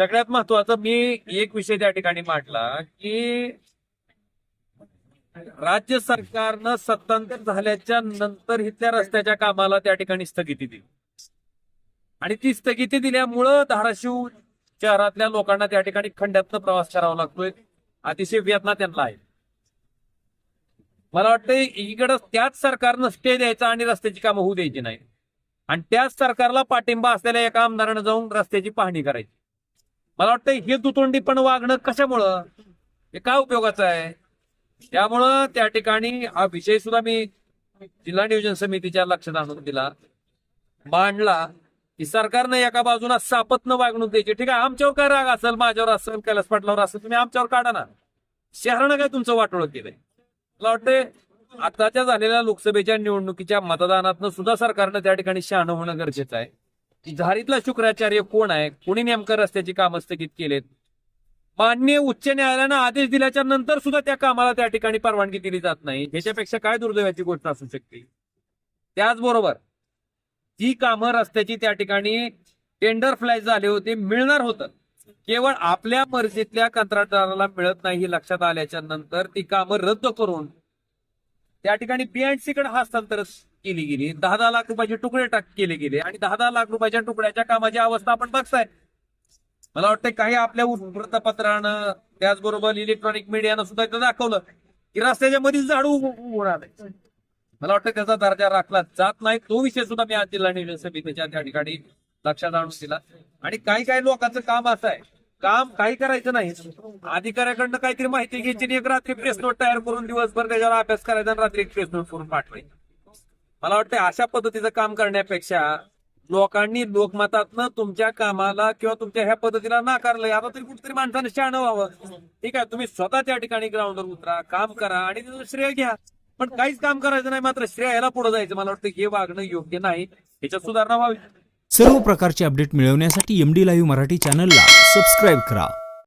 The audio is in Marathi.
सगळ्यात महत्वाचं मी एक विषय त्या ठिकाणी मांडला की राज्य सरकारनं सत्तांतर झाल्याच्यानंतर इथल्या रस्त्याच्या कामाला त्या ठिकाणी स्थगिती दिली. आणि ती स्थगिती दिल्यामुळं धाराशिव शहरातल्या लोकांना त्या ठिकाणी खंड्यातनं प्रवास करावा लागतोय. अतिशय वेदना त्यांना आहे. मला वाटतं इकडं त्याच सरकारनं स्टे द्यायचा आणि रस्त्याची कामं होऊ द्यायची नाही. आणि त्याच सरकारला पाठिंबा असलेल्या एका आमदारानं जाऊन रस्त्याची पाहणी करायची. मला वाटतं हे दुतोंडी पण वागणं कशामुळं? हे काय उपयोगाचं आहे? त्यामुळं त्या ठिकाणी हा विषय सुद्धा मी जिल्हा नियोजन समितीच्या लक्षात आणून दिला. मांडला की सरकारनं एका बाजूला सापत्न वागणूक द्यायची. ठीक आहे आमच्यावर काय राग असेल माझ्यावर असेल कैलास पाटलावर असेल तुम्ही आमच्यावर काढा ना. शहरानं काय तुमचं वाटोळ केलंय? मला वाटतंय आताच्या झालेल्या लोकसभेच्या निवडणुकीच्या मतदानातनं सुद्धा सरकारनं त्या ठिकाणी शहाणं होणं गरजेचं आहे. झारीतला शुक्राचार्य कोण आहे? कोणी नेमकं रस्त्याची कामं स्थगित केलेत? मान्य उच्च न्यायालयानं आदेश दिल्याच्या नंतर सुद्धा त्या कामाला त्या ठिकाणी परवानगी दिली जात नाही. ह्याच्यापेक्षा काय दुर्दैवाची गोष्ट असू शकते? त्याचबरोबर जी कामं रस्त्याची त्या ठिकाणी टेंडर फ्लॅश झाले होते मिळणार होतं. केवळ आपल्या मर्जीतल्या कंत्राटदाराला मिळत नाही हे लक्षात आल्याच्यानंतर ती कामं रद्द करून त्या ठिकाणी बीएनसी कडे हस्तांतर केली गेली. दहा दहा लाख रुपयाचे तुकडे टाक केले गेले. आणि दहा दहा लाख रुपयाच्या तुकड्याच्या कामाची अवस्था आपण बघताय. मला वाटतं काही आपल्या वृत्तपत्रानं त्याचबरोबर इलेक्ट्रॉनिक मीडियानं सुद्धा इथं दाखवलं की रस्त्याच्या मध्ये झाडू होणार मला वाटतं त्याचा दर्जा राखला जात नाही. तो विषय सुद्धा मी आज जिल्हा नियोजन समितीच्या त्या ठिकाणी लक्षात आणून दिला. आणि काही काही लोकांचं काम असं आहे. काम काही करायचं नाही. अधिकाऱ्याकडनं काहीतरी माहिती घ्यायची एक रात्री प्रेस नोट तयार करून दिवसभर त्याच्यावर अभ्यास करायचा आणि रात्री एक प्रेस नोट करून पाठवायची. मला वाटतं अशा पद्धतीचं काम करण्यापेक्षा लोकांनी लोकमतातनं तुमच्या कामाला किंवा तुमच्या ह्या पद्धतीला नाकारलंय आता तरी कुठेतरी माणसानं शहाणं व्हावं. ठीक आहे तुम्ही स्वतः त्या ठिकाणी ग्राउंडवर उतरा काम करा आणि त्याचं श्रेय घ्या. पण काहीच काम करायचं नाही मात्र श्रेयाला पुढे जायचं. मला वाटतं हे वागणं योग्य नाही. ह्याच्यात सुधारणा व्हावी. सर्व प्रकारचे अपडेट मिळवण्यासाठी एमडी लाईव्ह मराठी चॅनलला सबस्क्राईब करा.